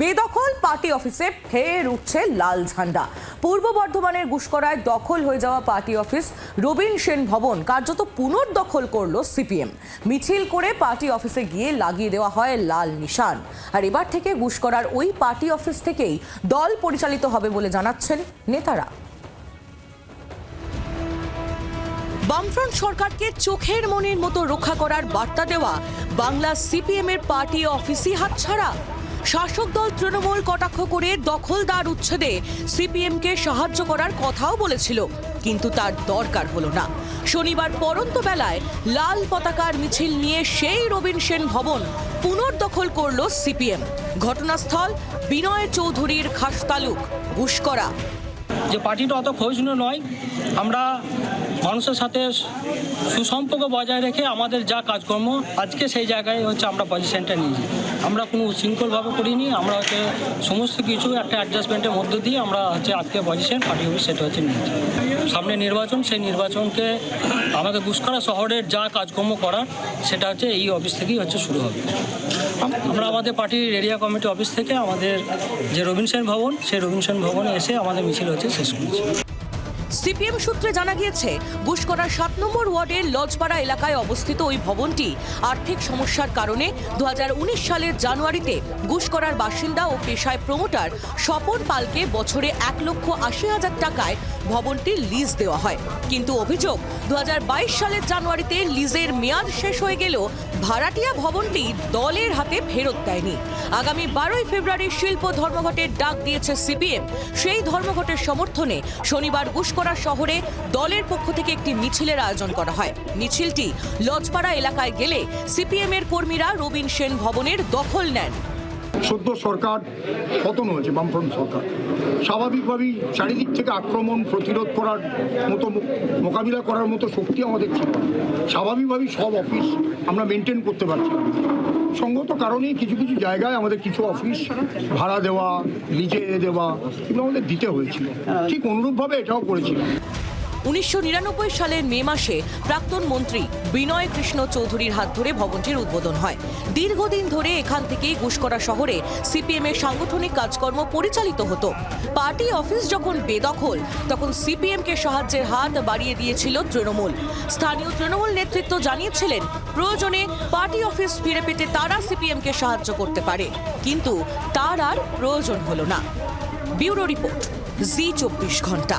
বেদখল, পার্টি অফিসে ফের উঠছে লাল ঝান্ডা। পূর্ব বর্ধমানের গুসকরায় দখল হয়ে যাওয়া পার্টি অফিস রবীন সেন ভবন কার্যত পুনর্দখল করল সিপিএম। মিছিল করে পার্টি অফিসে গিয়ে লাগিয়ে দেওয়া হয় লাল নিশান। আর এবার থেকে গুসকরার ওই পার্টি অফিস থেকেই দল পরিচালিত হবে বলে জানাচ্ছেন নেতারা। বামফ্রন্ট সরকারকে চোখের মনের মতো রক্ষা করার বার্তা দেওয়া বাংলা সিপিএম এর পার্টি অফিসই হাতছাড়া। শাসক দল তৃণমূল কটাক্ষ করে দখলদার উচ্ছেদে সিপিএমকে সাহায্য করার কথাও বলেছিল, কিন্তু তার দরকার হলো না। শনিবার পরন্ত বেলায় লাল পতাকার মিছিল নিয়ে সেই রবীন সেন ভবন পুনর্দখল করল সিপিএম। ঘটনাস্থল বিনয় চৌধুরীর খাসতালুক, ঘুষকরা। যে পার্টিটা অত ক্ষয়শূন্য নয়, আমরা মানুষের সাথে সুসম্পর্ক বজায় রেখে আমাদের যা কাজকর্ম, আজকে সেই জায়গায় হচ্ছে আমরা পজিশনটা নিয়েছি। আমরা কোনো উশৃঙ্খলভাবে করিনি, আমরা হচ্ছে সমস্ত কিছু একটা অ্যাডজাস্টমেন্টের মধ্য দিয়ে আমরা হচ্ছে আজকে পজিশন পার্টি অফিস সেটা হচ্ছে নিয়েছি। সামনে নির্বাচন, সেই নির্বাচনকে আমাদের গুসকরা শহরের যা কাজকর্ম করার, সেটা হচ্ছে এই অফিস থেকেই হচ্ছে শুরু হবে। আমরা আমাদের পার্টির এরিয়া কমিটি অফিস থেকে আমাদের যে রবীন্দ্র ভবন, সেই রবীন্দ্র ভবনে এসে আমাদের মিছিল হচ্ছে শেষ করেছি সিপিএম সূত্রে জানা গিয়েছে গুসকরার সাত নম্বর ওয়ার্ডের লজপাড়া এলাকায় অবস্থিত ওই ভবনটি আর্থিক সমস্যার কারণে দু সালের জানুয়ারিতে গুসকরার বাসিন্দা ও পেশায় প্রমোটার স্বপন পালকে বছরে এক লক্ষ আশি হাজার টাকায় ভবনটি লিজ দেওয়া হয়। কিন্তু অভিযোগ দু হাজার বাইশ সালের জানুয়ারিতে লিজের মেয়াদ শেষ হয়ে গেলেও ভাড়াটিয়া ভবনটি দলের হাতে ফেরত দেয়নি। আগামী বারোই ফেব্রুয়ারি শিল্প ধর্মঘটের ডাক দিয়েছে সিপিএম। সেই ধর্মঘটের সমর্থনে শনিবার গুসকরা শহরে দলের পক্ষ থেকে একটি মিছিলের আয়োজন করা হয়। মিছিলটি লজপাড়া এলাকায় গেলে সিপিএমের কর্মীরা রবীন সেন ভবনের দখল নেন। সদ্য সরকার পতন হয়েছে বামফ্রন্ট সরকার। স্বাভাবিকভাবেই চারিদিক থেকে আক্রমণ প্রতিরোধ করার মতো মোকাবিলা করার মতো শক্তি আমাদের ছিল স্বাভাবিকভাবেই সব অফিস আমরা মেনটেন করতে পারছি সঙ্গত কারণেই কিছু কিছু জায়গায় আমাদের কিছু অফিস ভাড়া দেওয়া লিজে দেওয়া এগুলো আমাদের দিতে হয়েছিল। ঠিক অনুরূপভাবে এটাও করেছিলাম উনিশশো নিরানব্বই সালের মে মাসে প্রাক্তন মন্ত্রী বিনয় কৃষ্ণ চৌধুরীর হাত ধরে ভবনটির উদ্বোধন হয়। দীর্ঘদিন ধরে এখান থেকেই ঘুষকরা শহরে সিপিএম এর সাংগঠনিক কাজকর্ম পরিচালিত হতো। পার্টি অফিস যখন বেদখল, তখন সিপিএম কে সাহায্যের হাত বাড়িয়ে দিয়েছিল তৃণমূল। স্থানীয় তৃণমূল নেতৃত্ব জানিয়েছিলেন, প্রয়োজনে পার্টি অফিস ফিরে পেতে তারা সিপিএম কে সাহায্য করতে পারে, কিন্তু তার আর প্রয়োজন হলো না। ব্যুরো রিপোর্ট, জি চব্বিশ ঘণ্টা।